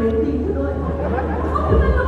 原地不动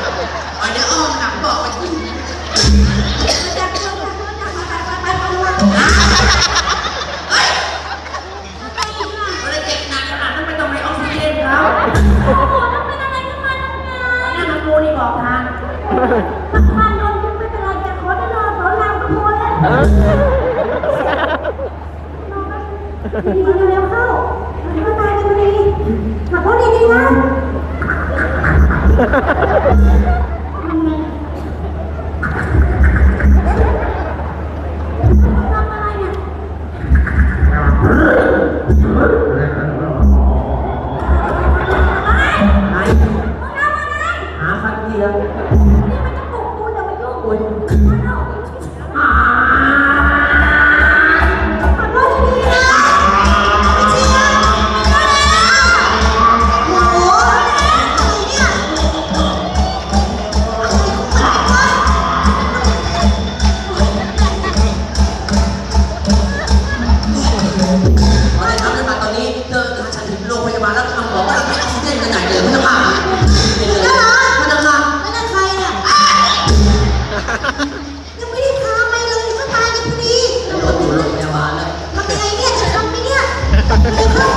เร็วเข้ามาตายกันพอดีขับรถดีๆนะ บอกว่าเราไม่ออกซิเจนกันไหนเลยม่ต้องมาเป็นเลยไม่ต้องแล้วนั่นใครเนี่ยยังไม่ได้พาไปเลยก็ตายกันพอดีรถอยู่โรงพยาบาลแล้วทำยังไงเนี่ยจะทำไหมเนี่ยเร็วเขา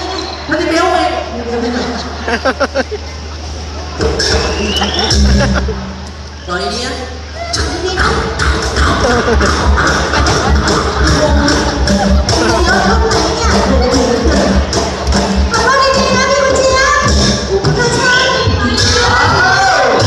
มัน จะเบี้ยวเองนอนดีๆนะดีๆนะ